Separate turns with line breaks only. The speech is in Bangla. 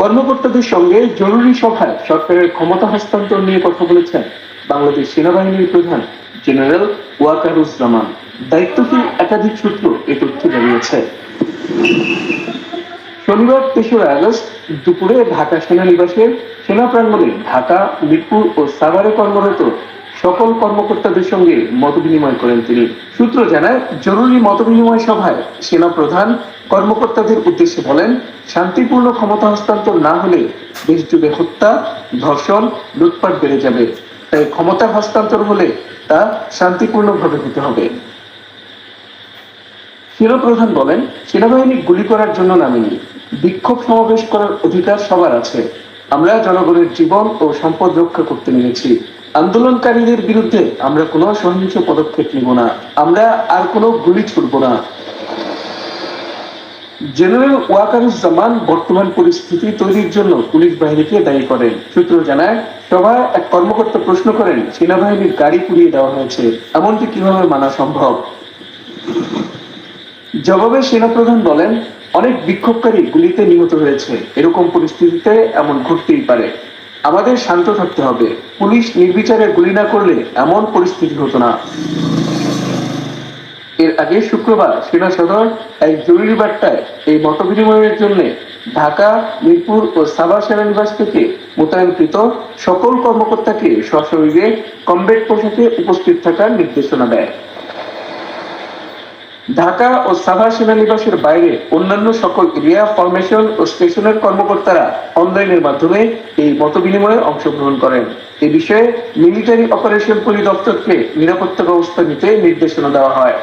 কর্মকর্তাদের সঙ্গে জরুরি সভায় সরকারের ক্ষমতা হস্তান্তর নিয়ে কথা বলেছেন বাংলাদেশ সেনাবাহিনীর প্রধান জেনারেল ওয়াকারুজ্জামান। দায়িত্বশীল একাধিক সূত্র এ তথ্য জানিয়েছে। শনিবার তেসরা আগস্ট দুপুরে ঢাকা সেনানিবাসের সেনা প্রাঙ্গণে ঢাকা, মিরপুর ও সাভারে কর্মরত সকল কর্মকর্তাদের সঙ্গে মতবিনিময় করেন তিনি। সূত্র জানায়, জরুরি মতবিনিময় সভায় সেনা প্রধান কর্মকর্তাদের উদ্দেশ্যে বলেন, শান্তিপূর্ণ ক্ষমতা হস্তান্তর না হলে দেশ জুড়ে হত্যা, ধর্ষণ, লুটপাট বেড়ে যাবে। তাই ক্ষমতা হস্তান্তর হলে তা শান্তিপূর্ণভাবে হতে হবে। সেনাপ্রধান বলেন, সেনাবাহিনী গুলি করার জন্য নামেনি। বিক্ষোভ সমাবেশ করার অধিকার সবার আছে। আমরা জনগণের জীবন ও সম্পদ রক্ষা করতে নিয়েছি আন্দোলনকারীদের বিরুদ্ধে আমরা কোনো সহিংস পদক্ষেপ নিব না। আমরা আর কোনো গুলি ছুড়ব না। জেনারেল ওয়াকারুজ্জামান বর্তমান পরিস্থিতি তৈরির জন্য পুলিশ বাহিনীকে দায়ী করেন। সূত্র জানায়, সভায় এক কর্মকর্তা প্রশ্ন করেন, সেনাবাহিনীর গাড়ি পুড়িয়ে দেওয়া হয়েছে, এমনটি কীভাবে মানা সম্ভব? জবাবে সেনাপ্রধান বলেন, অনেক বিক্ষোভকারী গুলিতে নিহত হয়েছে। এরকম পরিস্থিতিতে এমন ঘটতেই পারে। আমাদের শান্ত থাকতে হবে। পুলিশ নির্বিচারে গুলি না করলে এমন পরিস্থিতি হতো না। এর আগে শুক্রবার সেনা সদর এক জরুরি বার্তায় এই মত বিনিময়ের জন্য ঢাকা, মিরপুর ও সাবা সেনানিবাস থেকে মোতায়েনকৃত সকল কর্মকর্তাকে সশরীরে কমবেট পোশাকে উপস্থিত থাকার নির্দেশনা দেয়। ঢাকা ও সাভার সেনানিবাসের বাইরে অন্যান্য সকল এরিয়া ফরমেশন ও স্টেশনের কর্মকর্তারা অনলাইনের মাধ্যমে এই মতবিনিময়ে অংশগ্রহণ করেন। এ বিষয়ে মিলিটারি অপারেশন পরিদপ্তরকে নিরাপত্তা ব্যবস্থা নিতে নির্দেশনা দেওয়া হয়।